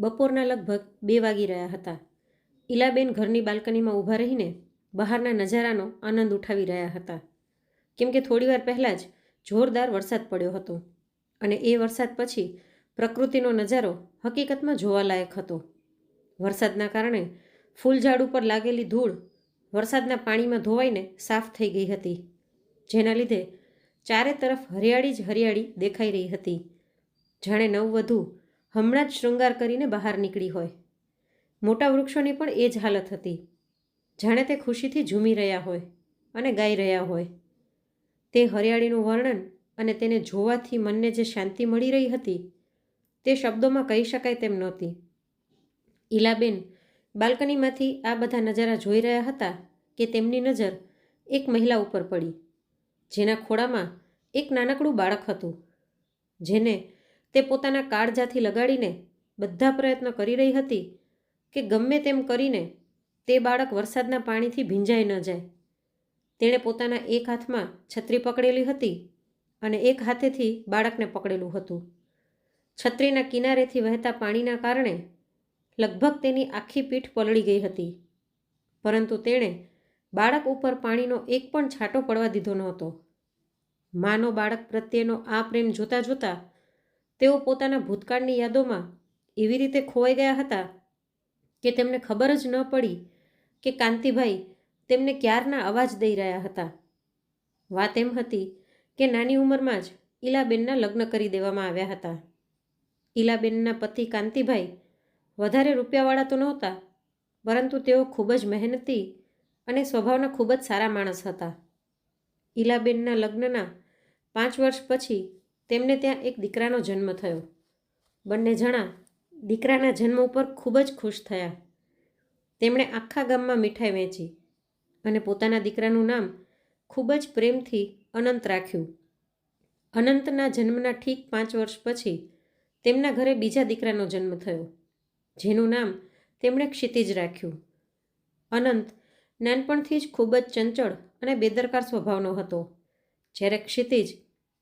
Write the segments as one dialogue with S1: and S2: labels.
S1: બપોરના લગભગ બે વાગી રહ્યા હતા. ઈલાબેન ઘરની બાલ્કનીમાં ઊભા રહીને બહારના નજારાનો આનંદ ઉઠાવી રહ્યા હતા. કેમ કે થોડીવાર પહેલાં જ જોરદાર વરસાદ પડ્યો હતો અને એ વરસાદ પછી પ્રકૃતિનો નજારો હકીકતમાં જોવાલાયક હતો. વરસાદના કારણે ફૂલઝાડ ઉપર લાગેલી ધૂળ વરસાદના પાણીમાં ધોવાઈને સાફ થઈ ગઈ હતી, જેના લીધે ચારે તરફ હરિયાળી જ હરિયાળી દેખાઈ રહી હતી. જાણે નવવધુ હમણાં જ શૃંગાર કરીને બહાર નીકળી હોય. મોટા વૃક્ષોની પણ એ જ હાલત હતી. જાણે તે ખુશીથી ઝૂમી રહ્યા હોય અને ગાઈ રહ્યા હોય. તે હરિયાળીનું વર્ણન અને તેને જોવાથી મનને જે શાંતિ મળી રહી હતી, તે શબ્દોમાં કહી શકાય તેમ નહોતી. ઈલાબેન બાલ્કનીમાંથી આ બધા નજારા જોઈ રહ્યા હતા કે તેમની નજર એક મહિલા ઉપર પડી, જેના ખોળામાં એક નાનકડું બાળક હતું, જેને તે પોતાના કાળજાથી લગાડીને બધા પ્રયત્ન કરી રહી હતી કે ગમે તેમ કરીને તે બાળક વરસાદના પાણીથી ભીંજાઈ ન જાય. તેણે પોતાના એક હાથમાં છત્રી પકડેલી હતી અને એક હાથેથી બાળકને પકડેલું હતું. છત્રીના કિનારેથી વહેતા પાણીના કારણે લગભગ તેની આખી પીઠ પલળી ગઈ હતી. પરંતુ તેણે બાળક ઉપર પાણીનો એક પણ છાંટો પડવા દીધો નહોતો. માનો બાળક પ્રત્યેનો આ પ્રેમ જોતા જોતા તેઓ પોતાના ભૂતકાળની યાદોમાં એવી રીતે ખોવાઈ ગયા હતા કે તેમને ખબર જ ન પડી કે કાંતિભાઈ તેમને ક્યારના અવાજ દઈ રહ્યા હતા. વાત એમ હતી કે નાની ઉંમરમાં જ ઈલાબેનના લગ્ન કરી દેવામાં આવ્યા હતા. ઈલાબેનના પતિ કાંતિભાઈ વધારે રૂપિયાવાળા તો નહોતા, પરંતુ તેઓ ખૂબ જ મહેનતી અને સ્વભાવના ખૂબ જ સારા માણસ હતા. ઈલાબેનના લગ્નના પાંચ વર્ષ પછી તેમને ત્યાં એક દીકરાનો જન્મ થયો. બંને જણા દીકરાના જન્મ ઉપર ખૂબ જ ખુશ થયા. તેમણે આખા ગામમાં મીઠાઈ વહેંચી અને પોતાના દીકરાનું નામ ખૂબ જ પ્રેમથી અનંત રાખ્યું. અનંતના જન્મના ઠીક પાંચ વર્ષ પછી તેમના ઘરે બીજા દીકરાનો જન્મ થયો, જેનું નામ તેમણે ક્ષિતિજ રાખ્યું. અનંત નાનપણથી જ ખૂબ જ ચંચળ અને બેદરકાર સ્વભાવનો હતો. જ્યારે ક્ષિતિજ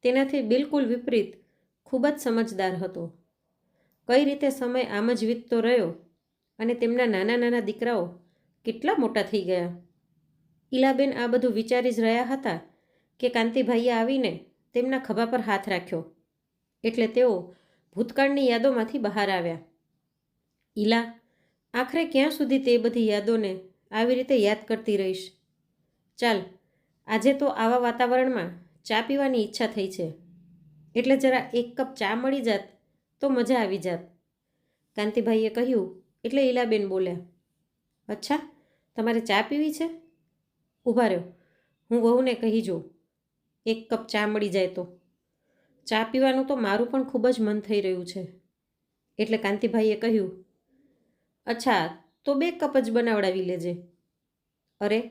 S1: તેનાથી બિલકુલ વિપરીત, ખૂબ જ સમજદાર હતો. કઈ રીતે સમય આમ જ વીતતો રહ્યો અને તેમના નાના નાના દીકરાઓ કેટલા મોટા થઈ ગયા? ઈલાબેન આ બધું વિચારી જ રહ્યા હતા કે કાંતિભાઈએ આવીને તેમના ખભા પર હાથ રાખ્યો. એટલે તેઓ ભૂતકાળની યાદોમાંથી બહાર આવ્યા. ઈલા, આખરે ક્યાં સુધી તે બધી યાદોને આવી રીતે યાદ કરતી રહીશ? ચાલ, આજે તો આવા વાતાવરણમાં ચા પીવાની ઈચ્છા થઈ છે. એટલે જરા એક કપ ચા મળી જાત તો મજા આવી જાત. કાંતિભાઈએ કહ્યું, એટલે ઈલાબેન બોલ્યા, અચ્છા, તમારે ચા પીવી છે? ઊભા રહ્યો. હું વહુને કહી જોઉં. એક કપ ચા મળી જાય તો. ચા પીવાનું તો મારું પણ ખૂબ જ મન થઈ રહ્યું છે. એટલે કાંતિભાઈએ કહ્યું, અચ્છા, તો બે કપ જ બનાવડાવી લેજે. અરે,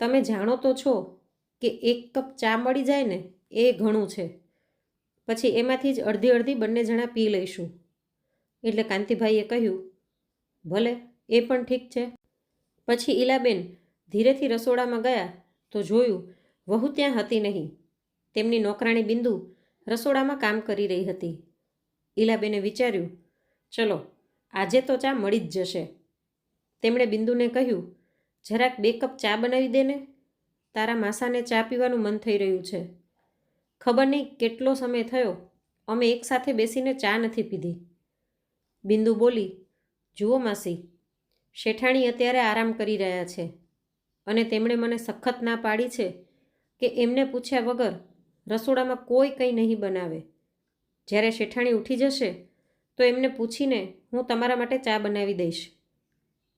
S1: તમે જાણો તો છો કે એક કપ ચા મળી જાય ને, એ ઘણું છે. પછી એમાંથી જ અડધી અડધી બંને જણા પી લઈશું. એટલે કાંતિભાઈએ કહ્યું, ભલે, એ પણ ઠીક છે. પછી ઈલાબેન ધીરેથી રસોડામાં ગયા તો જોયું, વહુ ત્યાં હતી નહીં. તેમની નોકરાણી બિંદુ રસોડામાં કામ કરી રહી હતી. ઈલાબેને વિચાર્યું, ચલો, આજે તો ચા મળી જ જશે. તેમણે બિંદુને કહ્યું, જરાક બે કપ ચા બનાવી દે ને. તારા માસાને ચા પીવાનું મન થઈ રહ્યું છે. ખબર નહીં કેટલો સમય થયો? અમે એકસાથે બેસીને ચા નથી પીધી. બિંદુ બોલી, જુઓ માસી, શેઠાણી અત્યારે આરામ કરી રહ્યા છે અને તેમણે મને સખત ના પાડી છે કે એમને પૂછ્યા વગર રસોડામાં કોઈ કંઈ નહીં બનાવે. જ્યારે શેઠાણી ઉઠી જશે, તો એમને પૂછીને હું તમારા માટે ચા બનાવી દઈશ.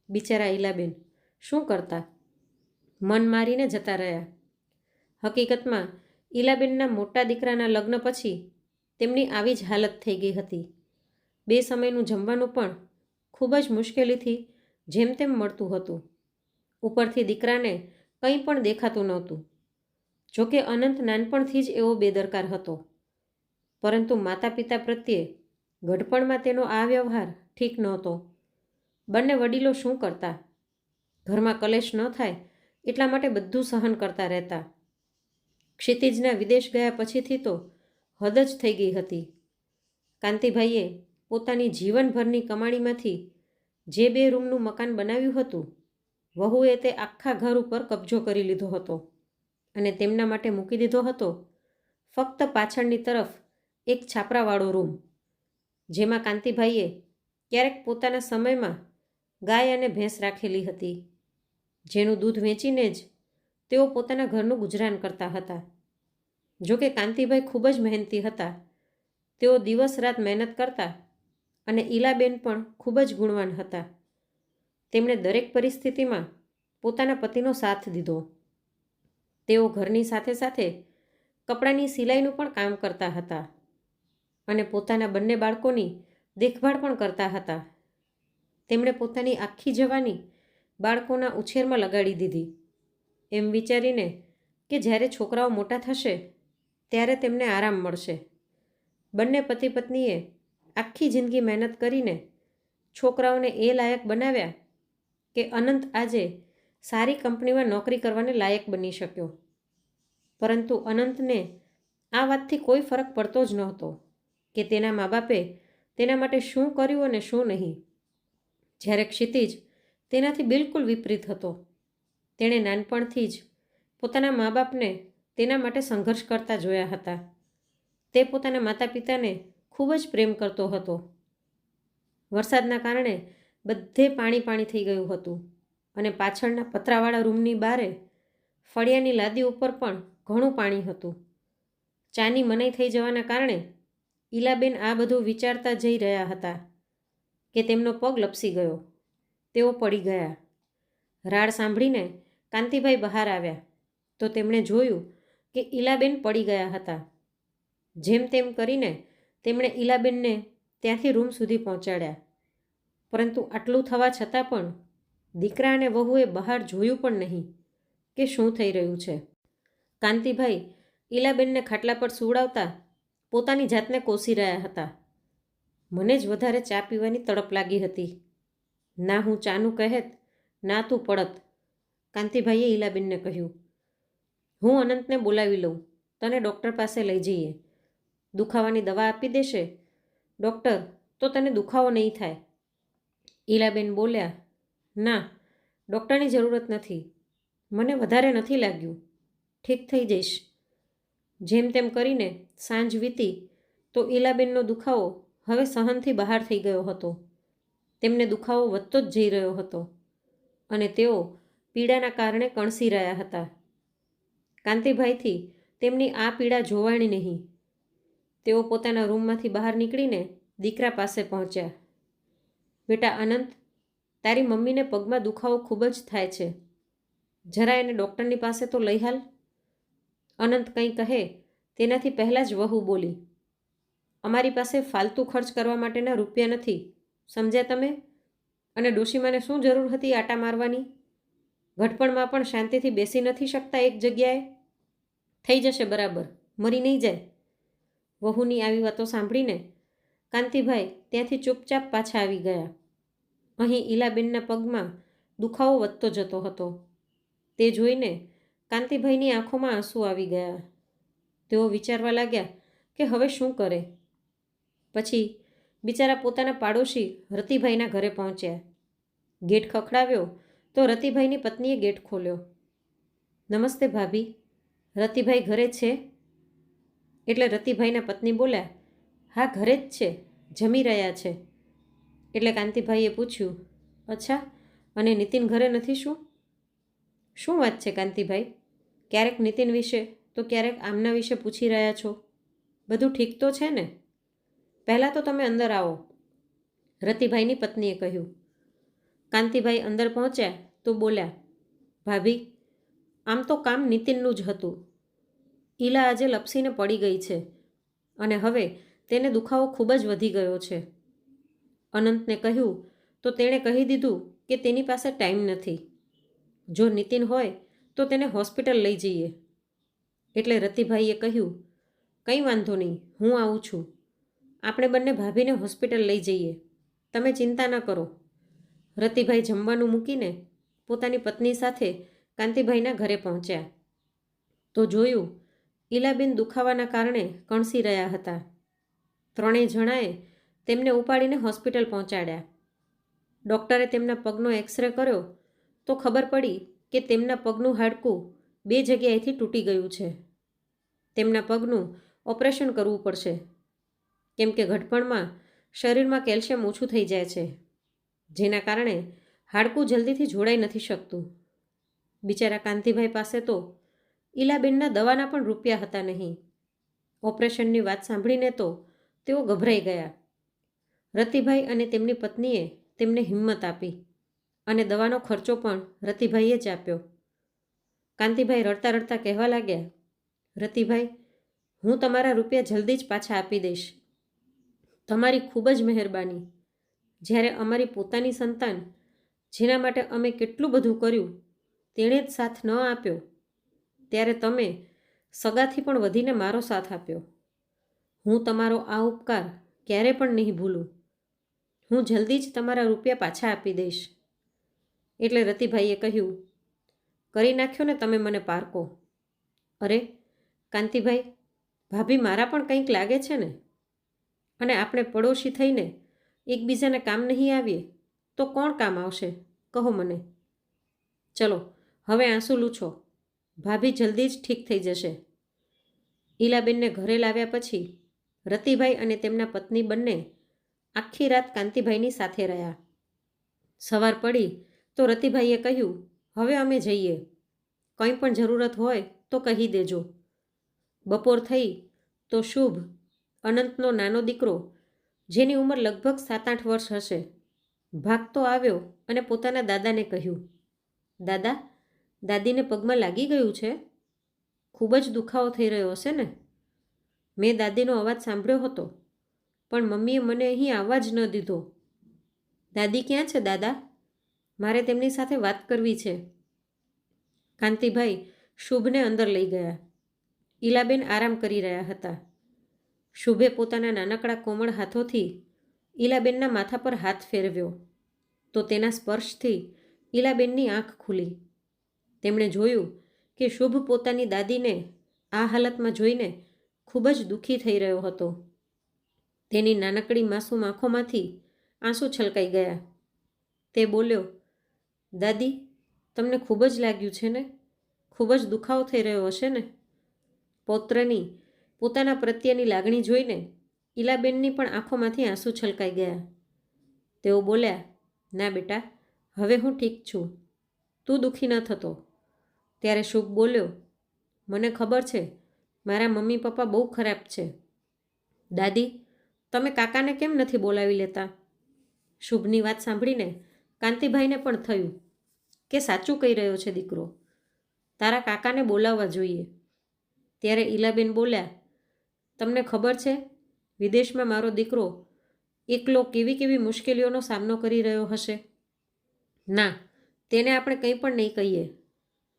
S1: બિચારા ઈલાબેન, શું કરતા? મન મારીને જતા રહ્યા. હકીકતમાં, ઈલાબેનના મોટા દીકરાના લગ્ન પછી તેમની આવી જ હાલત થઈ ગઈ હતી. બે સમયનું જમવાનું પણ ખૂબ જ મુશ્કેલીથી જેમ તેમ મળતું હતું. ઉપરથી દીકરાને કંઈ પણ દેખાતું નહોતું. જોકે અનંત નાનપણથી જ એવો બેદરકાર હતો. પરંતુ માતા પિતા પ્રત્યે ગઢપણમાં તેનો આ વ્યવહાર ઠીક નહોતો. બંને વડીલો શું કરતા? ઘરમાં કલેશ ન થાય એટલા માટે બધું સહન કરતા રહેતા. ક્ષિતિજના વિદેશ ગયા પછીથી તો હદ જ થઈ ગઈ હતી. કાંતિભાઈએ પોતાની જીવનભરની કમાણીમાંથી જે બે રૂમનું મકાન બનાવ્યું હતું, વહુએ તે આખા ઘર ઉપર કબજો કરી લીધો હતો અને તેમના માટે મૂકી દીધો હતો ફક્ત પાછળની તરફ એક છાપરાવાળો રૂમ, જેમાં કાંતિભાઈએ ક્યારેક પોતાના સમયમાં ગાય અને ભેંસ રાખેલી હતી. જેનું દૂધ વેચીને જ તેઓ પોતાના ઘરનું ગુજરાન કરતા હતા. જોકે કાંતિભાઈ ખૂબ જ મહેનતી હતા. તેઓ દિવસ રાત મહેનત કરતા અને ઈલાબેન પણ ખૂબ જ ગુણવાન હતા. તેમણે દરેક પરિસ્થિતિમાં પોતાના પતિનો સાથ દીધો. તેઓ ઘરની સાથે સાથે કપડાની સિલાઈનું પણ કામ કરતા હતા અને પોતાના બંને બાળકોની દેખભાળ પણ કરતા હતા. તેમણે પોતાની આખી જવાની બાળકોના ઉછેરમાં લગાડી દીધી. એમ વિચારીને કે જ્યારે છોકરાઓ મોટા થશે, ત્યારે તેમને આરામ મળશે. બંને પતિ પત્નીએ આખી જિંદગી મહેનત કરીને છોકરાઓને એ લાયક બનાવ્યા કે અનંત આજે સારી કંપનીમાં નોકરી કરવાને લાયક બની શક્યો. પરંતુ અનંતને આ વાતથી કોઈ ફરક પડતો જ નહોતો કે તેના મા બાપે તેના માટે શું કર્યું અને શું નહીં. જ્યારે ક્ષિતિજ તેનાથી બિલકુલ વિપરીત હતો. તેણે નાનપણથી જ પોતાના મા બાપને તેના માટે સંઘર્ષ કરતા જોયા હતા. તે પોતાના માતા પિતાને ખૂબ જ પ્રેમ કરતો હતો. વરસાદના કારણે બધે પાણી પાણી થઈ ગયું હતું અને પાછળના પતરાવાળા રૂમની બારે ફળિયાની લાદી ઉપર પણ ઘણું પાણી હતું. ચાની મનાઈ થઈ જવાના કારણે ઈલાબેન આ બધું વિચારતા જઈ રહ્યા હતા કે તેમનો પગ લપસી ગયો. તેઓ પડી ગયા. રાડ સાંભળીને કાંતિભાઈ બહાર આવ્યા. તો તેમણે જોયું કે ઈલાબેન પડી ગયા હતા. જેમ તેમ કરીને તેમણે ઈલાબેનને ત્યાંથી રૂમ સુધી પહોંચાડ્યા. પરંતુ આટલું થવા છતાં પણ દીકરા અને વહુએ બહાર જોયું પણ નહીં કે શું થઈ રહ્યું છે. કાંતિભાઈ ઈલાબેનને ખાટલા પર સુવડાવતા પોતાની જાતને કોસી રહ્યા હતા. મને જ વધારે ચા પીવાની તડપ લાગી હતી. ના હું ચાનું કહેત, ના તું પડત. કાંતિભાઈએ ઈલાબેનને કહ્યું, હું અનંતને બોલાવી લઉં, તને ડૉક્ટર પાસે લઈ જઈએ. દુખાવાની દવા આપી દેશે? ડૉક્ટર, તો તને દુખાવો નહીં થાય. ઈલાબેન બોલ્યા, ના, ડૉક્ટરની જરૂરત નથી. મને વધારે નથી લાગ્યું. ઠીક થઈ જઈશ. જેમ તેમ કરીને સાંજ વીતી, તો ઈલાબેનનો દુખાવો હવે સહનથી બહાર થઈ ગયો હતો. તેમને દુખાવો વધતો જ જઈ રહ્યો હતો અને તેઓ પીડાના કારણે કણસી રહ્યા હતા. કાંતિભાઈથી તેમની આ પીડા જોવાણી નહીં. તેઓ પોતાના રૂમમાંથી બહાર નીકળીને દીકરા પાસે પહોંચ્યા. બેટા અનંત, તારી મમ્મીને પગમાં દુખાવો ખૂબ જ થાય છે. જરા એને ડૉક્ટરની પાસે તો લઈ હાલ. અનંત કંઈ કહે તેનાથી પહેલાં જ વહુ બોલી, અમારી પાસે ફાલતુ ખર્ચ કરવા માટેના રૂપિયા નથી. સમજ્યા તમે? અને ડોશીમાને શું જરૂર હતી આટા મારવાની? ઘટપણમાં પણ શાંતિથી બેસી નથી શકતા એક જગ્યાએ? થઈ જશે બરાબર, મરી નહીં જાય. વહુની આવી વાતો સાંભળીને કાંતિભાઈ ત્યાંથી ચૂપચાપ પાછા આવી ગયા. અહીં ઈલાબેનના પગમાં દુખાવો વધતો જતો હતો. તે જોઈને કાંતિભાઈની આંખોમાં આંસુ આવી ગયા. તેઓ વિચારવા લાગ્યા કે હવે શું કરે? પછી બિચારા પોતાના પાડોશી રતિભાઈના ઘરે પહોંચ્યા. ગેટ ખખડાવ્યો તો રતિભાઈની પત્નીએ ગેટ ખોલ્યો. નમસ્તે ભાભી, રતિભાઈ ઘરે છે? એટલે રતિભાઈના પત્ની બોલ્યા, હા, ઘરે જ છે, જમી રહ્યા છે. એટલે કાંતિભાઈએ પૂછ્યું, અચ્છા, અને નીતિન ઘરે નથી શું? શું વાત છે કાંતિભાઈ? ક્યારેક નીતિન વિશે તો ક્યારેક આમના વિશે પૂછી રહ્યા છો. બધું ઠીક તો છે ને? પહેલાં તો તમે અંદર આવો. રતિભાઈની પત્નીએ કહ્યું. કાંતિભાઈ અંદર પહોંચ્યા તો બોલ્યા, ભાભી, આમ તો કામ નીતિનનું જ હતું. ઈલા આજે લપસીને પડી ગઈ છે અને હવે તેને દુખાવો ખૂબ જ વધી ગયો છે. અનંતને કહ્યું, તો તેણે કહી દીધું કે તેની પાસે ટાઈમ નથી. જો નીતિન હોય તો તેને હોસ્પિટલ લઈ જઈએ. એટલે રતિભાઈએ કહ્યું, કંઈ વાંધો નહીં, હું આવું છું. આપણે બંને ભાભીને હોસ્પિટલ લઈ જઈએ. તમે ચિંતા ન કરો. રતિભાઈ જમવાનું મૂકીને પોતાની પત્ની સાથે કાંતિભાઈના ઘરે પહોંચ્યા. તો જોયું, ઈલાબેન દુખાવાના કારણે કણસી રહ્યા હતા. ત્રણેય જણાએ તેમને ઉપાડીને હોસ્પિટલ પહોંચાડ્યા. ડૉક્ટરે તેમના પગનો એક્સરે કર્યો તો ખબર પડી કે તેમના પગનું હાડકું બે જગ્યાએથી તૂટી ગયું છે. તેમના પગનું ઓપરેશન કરવું પડશે. કેમ કે ઘટપણમાં શરીરમાં કેલ્શિયમ ઓછું થઈ જાય છે, જેના કારણે હાડકું જલ્દીથી જોડાઈ નથી શકતું. બિચારા કાંતિભાઈ પાસે તો ઈલાબેનના દવાના પણ રૂપિયા હતા નહીં. ઓપરેશનની વાત સાંભળીને તો તેઓ ગભરાઈ ગયા. રતિભાઈ અને તેમની પત્નીએ તેમને હિંમત આપી અને દવાનો ખર્ચો પણ રતિભાઈએ જ આપ્યો. કાંતિભાઈ રડતા રડતા કહેવા લાગ્યા, રતિભાઈ, હું તમારા રૂપિયા જલ્દી જ પાછા આપી દઈશ. તમારી ખૂબ જ મહેરબાની. જ્યારે અમારી પોતાની સંતાન, જેના માટે અમે કેટલું બધું કર્યું, તેણે જ સાથ ન આપ્યો, ત્યારે તમે સગાથી પણ વધીને મારો સાથ આપ્યો. હું તમારો આ ઉપકાર ક્યારે પણ નહીં ભૂલું. હું જલ્દી જ તમારા રૂપિયા પાછા આપી દઈશ. એટલે રતિભાઈએ કહ્યું, કરી નાખ્યો ને તમે મને પારકો. અરે, કાંતિભાઈ, ભાભી મારા પણ કંઈક લાગે છે ને? અને આપણે પડોશી થઈને એકબીજાને કામ નહીં આવીએ, તો કોણ કામ આવશે? કહો મને. ચલો, હવે આંસુ લૂછો. ભાભી જલ્દી જ ઠીક થઈ જશે. ઈલાબેનને ઘરે લાવ્યા પછી રતિભાઈ અને તેમના પત્ની બંને આખી રાત કાંતિભાઈની સાથે રહ્યા. સવાર પડી તો રતિભાઈએ કહ્યું, હવે અમે જઈએ. કંઈ પણ જરૂરત હોય તો કહી દેજો. બપોર થઈ તો શુભ અનંતનો નાનો દીકરો, જેની ઉંમર લગભગ સાત આઠ વર્ષ હશે, ભાગતો આવ્યો અને પોતાના દાદાને કહ્યું, દાદા, દાદીને પગમાં લાગી ગયું છે? ખૂબ જ દુખાવો થઈ રહ્યો હશે ને? મેં દાદીનો અવાજ સાંભળ્યો હતો, પણ મમ્મીએ મને અહીં આવવા જ ન દીધો. દાદી ક્યાં છે, દાદા? મારે તેમની સાથે વાત કરવી છે. કાંતિભાઈ શુભને અંદર લઈ ગયા. ઈલાબેન આરામ કરી રહ્યા હતા. શુભે પોતાના નાનકડા કોમળ હાથોથી ઈલાબેનના માથા પર હાથ ફેરવ્યો. તો તેના સ્પર્શથી ઈલાબેનની આંખ ખુલી. તેમણે જોયું કે શુભ પોતાની દાદીને આ હાલતમાં જોઈને ખૂબ જ દુઃખી થઈ રહ્યો હતો. તેની નાનકડી માસૂમ આંખોમાંથી આંસુ છલકાઈ ગયા. તે બોલ્યો, દાદી, તમને ખૂબ જ લાગ્યું છે ને? ખૂબ જ દુખાવો થઈ રહ્યો હશે ને? પૌત્રની પોતાના પ્રત્યેની લાગણી જોઈને ઈલાબેનની પણ આંખોમાંથી આંસુ છલકાઈ ગયા. તેઓ બોલ્યા, ના બેટા, હવે હું ઠીક છું. તું દુઃખી ન થતો. ત્યારે શુભ બોલ્યો, મને ખબર છે, મારા મમ્મી પપ્પા બહુ ખરાબ છે. દાદી, તમે કાકાને કેમ નથી બોલાવી લેતા? શુભની વાત સાંભળીને કાંતિભાઈને પણ થયું કે સાચું કહી રહ્યો છે દીકરો. તારા કાકાને બોલાવવા જોઈએ. ત્યારે ઈલાબેન બોલ્યા તમને ખબર છે? વિદેશમાં મારો દીકરો એકલો કેવી કેવી મુશ્કેલીઓનો સામનો કરી રહ્યો હશે? ના, તેને આપણે કંઈ પણ નહીં કહીએ.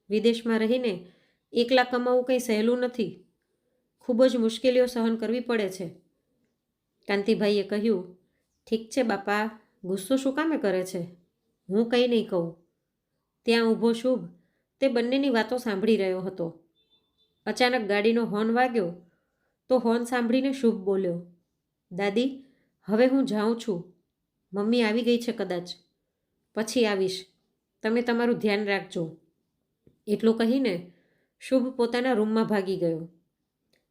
S1: વિદેશમાં રહીને એકલા કમાવું કંઈ સહેલું નથી. ખૂબ જ મુશ્કેલીઓ સહન કરવી પડે છે. કાંતિભાઈએ કહ્યું, ઠીક છે બાપા, ગુસ્સો શું કામે કરે છે? હું કંઈ નહીં કહું. ત્યાં ઊભો શુભ તે બંનેની વાતો સાંભળી રહ્યો હતો. અચાનક ગાડીનો હોર્ન વાગ્યો તો હોર્ન સાંભળીને શુભ બોલ્યો, દાદી, હવે હું જાઉં છું. મમ્મી આવી ગઈ છે કદાચ. પછી આવીશ. તમે તમારું ધ્યાન રાખજો. એટલું કહીને શુભ પોતાના રૂમમાં ભાગી ગયો.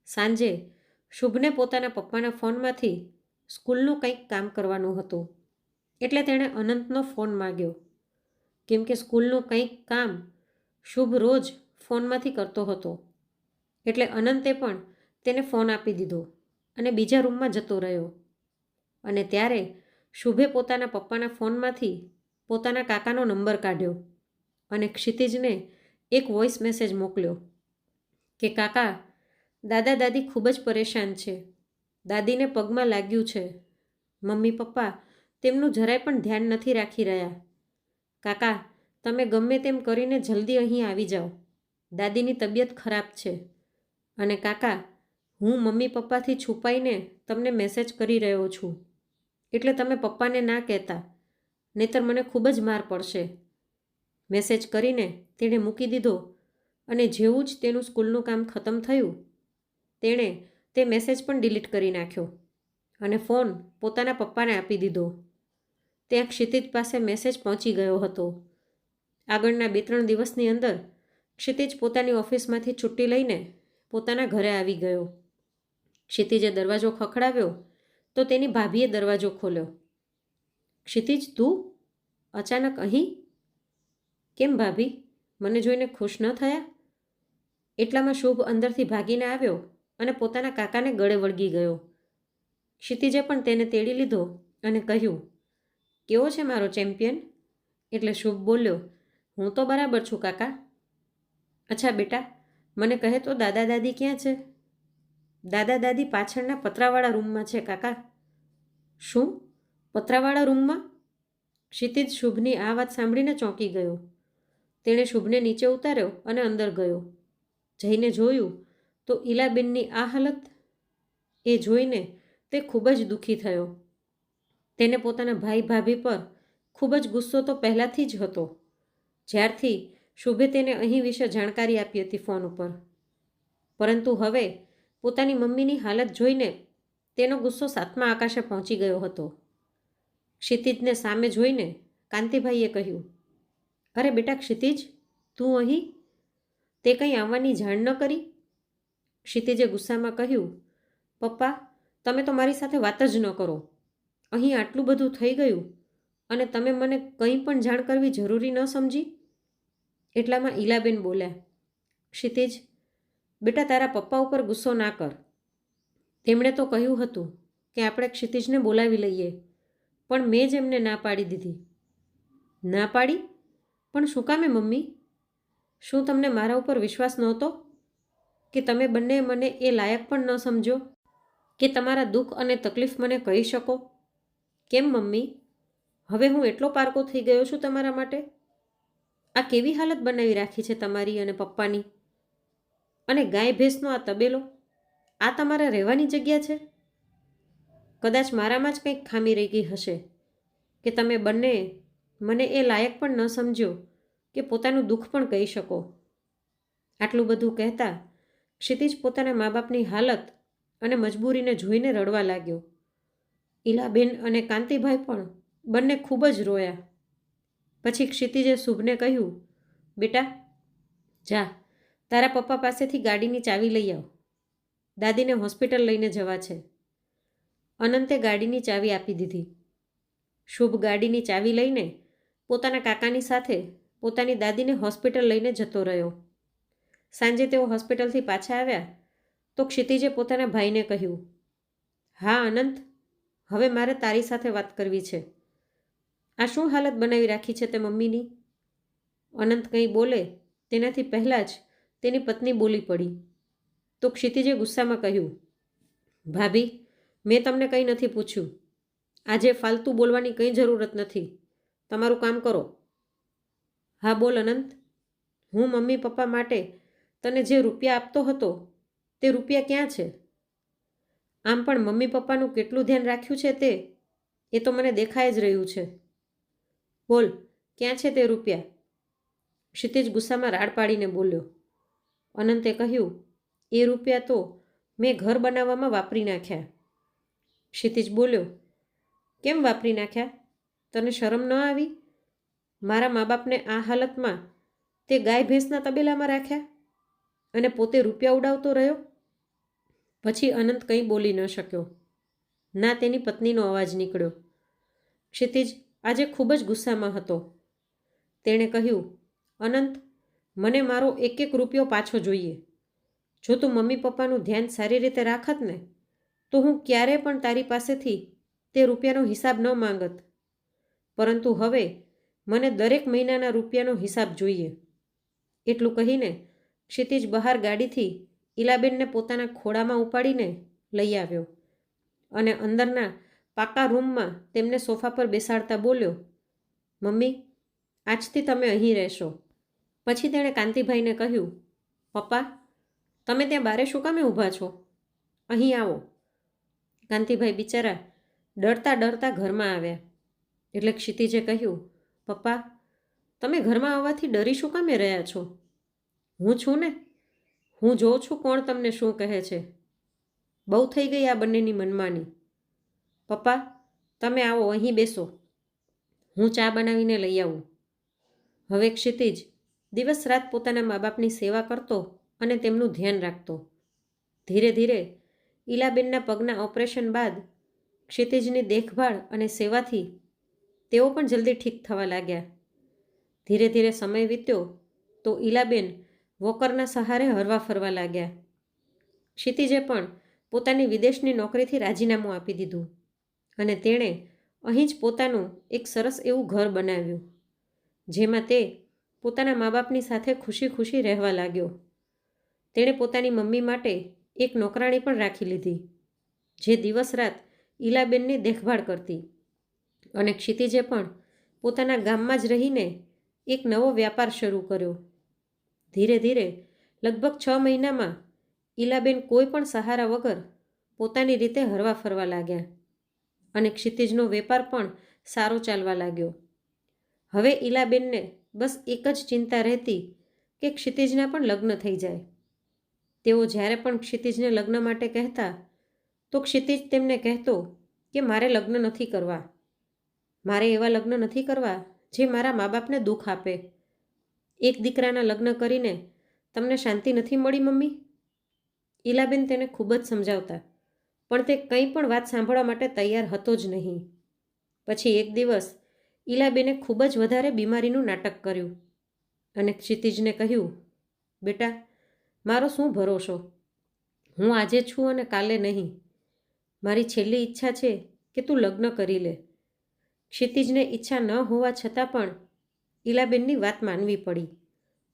S1: સાંજે શુભને પોતાના પપ્પાના ફોનમાંથી સ્કૂલનું કંઈક કામ કરવાનું હતું. એટલે તેણે અનંતનો ફોન માગ્યો. કેમ કે સ્કૂલનું કંઈક કામ શુભ રોજ ફોનમાંથી કરતો હતો. એટલે અનંતે પણ તેને ફોન આપી દીધો અને બીજા રૂમમાં જતો રહ્યો. અને ત્યારે શુભે પોતાના પપ્પાના ફોનમાંથી પોતાના કાકાનો નંબર કાઢ્યો અને ક્ષિતિજને એક વોઇસ મેસેજ મોકલ્યો કે, કાકા, દાદા દાદી ખૂબ જ પરેશાન છે. દાદીને પગમાં લાગ્યું છે. મમ્મી પપ્પા તેમનું જરાય પણ ધ્યાન નથી રાખી રહ્યા. કાકા, તમે ગમે તેમ કરીને જલ્દી અહીં આવી જાઓ. દાદીની તબિયત ખરાબ છે. અને કાકા હું મમ્મી પપ્પાથી છુપાઈને તમને મેસેજ કરી રહ્યો છું. એટલે તમે પપ્પાને ના કહેતા. નહીતર મને ખૂબ જ માર પડશે. મેસેજ કરીને તેણે મૂકી દીધો અને જેવું જ તેનું સ્કૂલનું કામ ખતમ થયું, તેણે તે મેસેજ પણ ડિલીટ કરી નાખ્યો અને ફોન પોતાના પપ્પાને આપી દીધો. ત્યાં ક્ષિતિજ પાસે મેસેજ પહોંચી ગયો હતો. આગળના બે ત્રણ દિવસની અંદર ક્ષિતિજ પોતાની ઓફિસમાંથી છુટ્ટી લઈને પોતાના ઘરે આવી ગયો. ક્ષિતિજે દરવાજો ખખડાવ્યો તો તેની ભાભીએ દરવાજો ખોલ્યો. ક્ષિતિજ, તું? અચાનક અહીં? કેમ ભાભી? મને જોઈને ખુશ ન થયા? એટલામાં શુભ અંદરથી ભાગીને આવ્યો અને પોતાના કાકાને ગળે વળગી ગયો. ક્ષિતિજે પણ તેને તેડી લીધો અને કહ્યું, કેવો છે મારો ચેમ્પિયન? એટલે શુભ બોલ્યો, હું તો બરાબર છું કાકા. અચ્છા બેટા, મને કહે તો દાદા દાદી ક્યાં છે? દાદા દાદી પાછળના પતરાવાળા રૂમમાં છે, કાકા. શું? પતરાવાળા રૂમમાં? ક્ષિતિજ શુભની આ વાત સાંભળીને ચોંકી ગયો. તેણે શુભને નીચે ઉતાર્યો અને અંદર ગયો. જઈને જોયું તો ઈલાબેનની આ હાલત એ જોઈને તે ખૂબ જ દુઃખી થયો. તેને પોતાના ભાઈ ભાભી પર ખૂબ જ ગુસ્સો તો પહેલાંથી જ હતો. જ્યારથી શુભે તેને અહીં વિશે જાણકારી આપી હતી ફોન ઉપર. પરંતુ હવે પોતાની મમ્મીની હાલત જોઈને તેનો ગુસ્સો સાતમા આકાશે પહોંચી ગયો હતો. ક્ષિતિજને સામે જોઈને કાંતિભાઈએ કહ્યું, અરે બેટા ક્ષિતિજ, તું અહીં? તે કંઈ આવવાની જાણ ન કરી? ક્ષિતિજે ગુસ્સામાં કહ્યું, પપ્પા, તમે તો મારી સાથે વાત જ ન કરો. અહીં આટલું બધું થઈ ગયું અને તમે મને કંઈ પણ જાણ કરવી જરૂરી ન સમજી? એટલામાં ઈલાબેન બોલ્યા, ક્ષિતિજ બેટા, તારા પપ્પા ઉપર ગુસ્સો ના કર. તેમણે તો કહ્યું હતું કે આપણે ક્ષિતિજને બોલાવી લઈએ, પણ મેં જ એમને ના પાડી દીધી. ના પાડી? પણ શું કામે, મમ્મી? શું તમને મારા ઉપર વિશ્વાસ નહોતો કે તમે બંને મને એ લાયક પણ ન સમજો? કે તમારા દુઃખ અને તકલીફ મને કહી શકો? કેમ, મમ્મી? હવે હું એટલો પારકો થઈ ગયો છું તમારા માટે? આ કેવી હાલત બનાવી રાખી છે તમારી અને પપ્પાની? અને ગાય ભેંસનો આ તબેલો? આ તમારા રહેવાની જગ્યા છે? કદાચ મારામાં જ કંઈક ખામી રહી ગઈ હશે કે તમે બંને મને એ લાયક પણ ન સમજ્યો કે પોતાનું દુઃખ પણ કહી શકો. આટલું બધું કહેતા ક્ષિતિજ પોતાના મા બાપની હાલત અને મજબૂરીને જોઈને રડવા લાગ્યો. ઈલાબેન અને કાંતિભાઈ પણ બંને ખૂબ જ રોયા. પછી ક્ષિતિજે શુભને કહ્યું, બેટા, જા. તારા પપ્પા પાસેથી ગાડીની ચાવી લઈ આવ. દાદીને હોસ્પિટલ લઈને જવા છે. અનંતે ગાડીની ચાવી આપી દીધી. શુભ ગાડીની ચાવી લઈને પોતાના કાકાની સાથે પોતાની દાદીને હોસ્પિટલ લઈને જતો રહ્યો. સાંજે તેઓ હોસ્પિટલથી પાછા આવ્યા તો ક્ષિતિજે પોતાના ભાઈને કહ્યું, હા, અનંત, હવે મારે તારી સાથે વાત કરવી છે. આ શું હાલત બનાવી રાખી છે તે મમ્મીની? અનંત કંઈ બોલે તેનાથી પહેલાં જ તેની પત્ની બોલી પડી. તો ક્ષિતિજે ગુસ્સામાં કહ્યું, ભાભી, મેં તમને કંઈ નથી પૂછ્યું. આજે ફાલતુ બોલવાની કંઈ જરૂરત નથી. તમારું કામ કરો. હા, બોલ અનંત. હું મમ્મી પપ્પા માટે તને જે રૂપિયા આપતો હતો, તે રૂપિયા ક્યાં છે? આમ પણ મમ્મી પપ્પાનું કેટલું ધ્યાન રાખ્યું છે તે? એ તો મને દેખાય જ રહ્યું છે. બોલ, ક્યાં છે તે રૂપિયા? ક્ષિતિજ ગુસ્સામાં રાડ પાડીને બોલ્યો. અનંતે કહ્યું, એ રૂપિયા તો મેં ઘર બનાવવામાં વાપરી નાખ્યા. ક્ષિતિજ બોલ્યો, કેમ વાપરી નાખ્યા? તને શરમ ન આવી? મારા મા બાપને આ હાલતમાં તે ગાય ભેંસના તબેલામાં રાખ્યા અને પોતે રૂપિયા ઉડાવતો રહ્યો? પછી અનંત કંઈ બોલી ન શક્યો. ના, તેની પત્નીનો અવાજ નીકળ્યો. ક્ષિતિજ આજે ખૂબ જ ગુસ્સામાં હતો. તેણે કહ્યું, અનંત મને મારો એક એક રૂપિયો પાછો જોઈએ. જો તું મમ્મી પપ્પાનું ધ્યાન સારી રીતે રાખત ને, તો હું ક્યારે પણ તારી પાસેથી તે રૂપિયાનો હિસાબ ન માંગત. પરંતુ હવે મને દરેક મહિનાના રૂપિયાનો હિસાબ જોઈએ. એટલું કહીને ક્ષિતિજ બહાર ગાડીથી ઈલાબેનને પોતાના ખોળામાં ઉપાડીને લઈ આવ્યો અને અંદરના પાકા રૂમમાં તેમને સોફા પર બેસાડતા બોલ્યો, મમ્મી, આજથી તમે અહીં રહેશો. પછી તેણે કાંતિભાઈને કહ્યું, પપ્પા, તમે ત્યાં બારે શું કામે ઊભા છો? અહીં આવો. કાંતિભાઈ બિચારા ડરતા ડરતા ઘરમાં આવ્યા. એટલે ક્ષિતિજે કહ્યું, પપ્પા, તમે ઘરમાં આવવાથી ડરી શું કામે રહ્યા છો? હું છું ને? હું જોઉં છું કોણ તમને શું કહે છે. બહુ થઈ ગઈ આ બંનેની મનમાની. પપ્પા, તમે આવો, અહીં બેસો. હું ચા બનાવીને લઈ આવું. હવે ક્ષિતિજ દિવસ રાત પોતાના મા બાપની સેવા કરતો અને તેમનું ધ્યાન રાખતો. ધીરે ધીરે ઈલાબેનના પગના ઓપરેશન બાદ ક્ષિતિજની દેખભાળ અને સેવાથી તેઓ પણ જલ્દી ઠીક થવા લાગ્યા. ધીરે ધીરે સમય વીત્યો તો ઈલાબેન વોકરના સહારે હરવા ફરવા લાગ્યા. ક્ષિતિજે પણ પોતાની વિદેશની નોકરીથી રાજીનામું આપી દીધું અને તેણે અહીં જ પોતાનું એક સરસ એવું ઘર બનાવ્યું, જેમાં તે પોતાના મા બાપની સાથે ખુશી ખુશી રહેવા લાગ્યો. તેણે પોતાની મમ્મી માટે એક નોકરાણી પણ રાખી લીધી, જે દિવસ રાત ઈલાબેનની દેખભાળ કરતી અને ક્ષિતિજે પણ પોતાના ગામમાં જ રહીને એક નવો વ્યાપાર શરૂ કર્યો. ધીરે ધીરે લગભગ છ મહિનામાં ઈલાબેન કોઈ પણ સહારા વગર પોતાની રીતે હરવા ફરવા લાગ્યા અને ક્ષિતિજનો વેપાર પણ સારો ચાલવા લાગ્યો. હવે ઈલાબેનને બસ એક જ ચિંતા રહેતી કે ક્ષિતિજના પણ લગ્ન થઈ જાય. તેઓ જ્યારે પણ ક્ષિતિજને લગ્ન માટે કહેતા, તો ક્ષિતિજ તેમને કહેતો કે મારે લગ્ન નથી કરવા. મારે એવા લગ્ન નથી કરવા જે મારા મા બાપને દુઃખ આપે. એક દીકરાના લગ્ન કરીને તમને શાંતિ નથી મળી, મમ્મી? ઈલાબેન તેને ખૂબ જ સમજાવતા, પણ તે કંઈ પણ વાત સાંભળવા માટે તૈયાર હતો જ નહીં. પછી એક દિવસ ઈલાબેને ખૂબ જ વધારે બીમારીનું નાટક કર્યું અને ક્ષિતિજને કહ્યું, બેટા, મારો શું ભરોસો? હું આજે છું અને કાલે નહીં. મારી છેલ્લી ઈચ્છા છે કે તું લગ્ન કરી લે. ક્ષિતિજને ઈચ્છા ન હોવા છતાં પણ ઈલાબેનની વાત માનવી પડી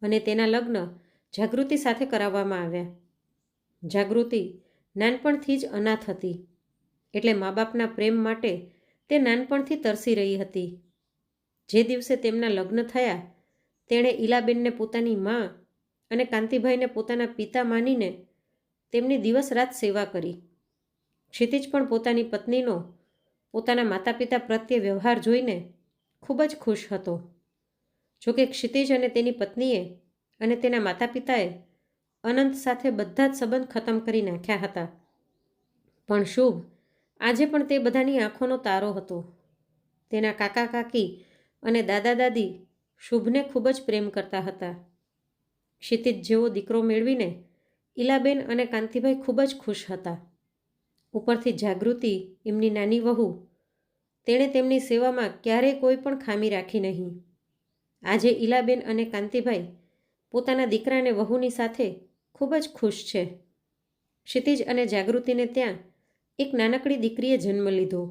S1: અને તેના લગ્ન જાગૃતિ સાથે કરાવવામાં આવ્યા. જાગૃતિ નાનપણથી જ અનાથ હતી એટલે મા બાપના પ્રેમ માટે તે નાનપણથી તરસી રહી હતી. જે દિવસે તેમના લગ્ન થયા, તેણે ઈલાબેનને પોતાની મા અને કાંતિભાઈને પોતાના પિતા માનીને તેમની દિવસ રાત સેવા કરી. ક્ષિતિજ પણ પોતાની પત્નીનો, પોતાના માતા પિતા પ્રત્યે વ્યવહાર જોઈને ખૂબ જ ખુશ હતો. જોકે ક્ષિતિજ અને તેની પત્નીએ અને તેના માતા પિતાએ અનંત સાથે બધા જ સંબંધ ખતમ કરી નાખ્યા હતા. પણ શુભ, આજે પણ તે બધાની આંખોનો તારો હતો. તેના કાકા કાકી અને દાદા દાદી શુભને ખૂબ જ પ્રેમ કરતા હતા. ક્ષિતિજ જેવો દીકરો મેળવીને ઈલાબેન અને કાંતિભાઈ ખૂબ જ ખુશ હતા. ઉપરથી જાગૃતિ એમની નાની વહુ, તેણે તેમની સેવામાં ક્યારેય કોઈ પણ ખામી રાખી નહીં. આજે ઈલાબેન અને કાંતિભાઈ પોતાના દીકરાને વહુની સાથે ખૂબ જ ખુશ છે. ક્ષિતિજ અને જાગૃતિને ત્યાં એક નાનકડી દીકરીએ જન્મ લીધો,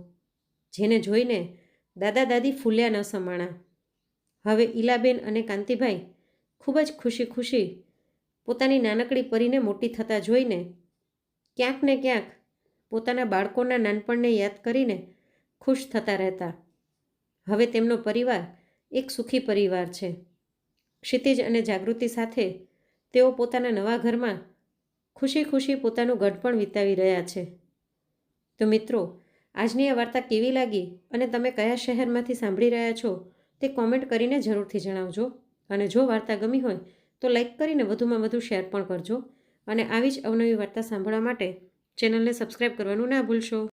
S1: જેને જોઈને દાદા દાદી ફૂલ્યા ન સમાણા. હવે ઈલાબેન અને કાંતિભાઈ ખૂબ જ ખુશી ખુશી પોતાની નાનકડી પરીને મોટી થતા જોઈને ક્યાંક ને ક્યાંક પોતાના બાળકોના નાનપણને યાદ કરીને ખુશ થતા રહેતા. હવે તેમનો પરિવાર એક સુખી પરિવાર છે. ક્ષિતિજ અને જાગૃતિ સાથે તેઓ પોતાના નવા ઘરમાં ખુશી ખુશી પોતાનું ગઢપણ વિતાવી રહ્યા છે. તો મિત્રો આજની આ વાર્તા કેવી લાગી અને તમે કયા શહેરમાંથી સાંભળી રહ્યા છો તે કોમેન્ટ કરીને જરૂરથી જણાવજો. અને જો વાર્તા ગમી હોય તો લાઇક કરીને વધુમાં વધુ શેર પણ કરજો. અને આવી જ અવનવી વાર્તા સાંભળવા માટે ચેનલને સબસ્ક્રાઈબ કરવાનું ના ભૂલશો.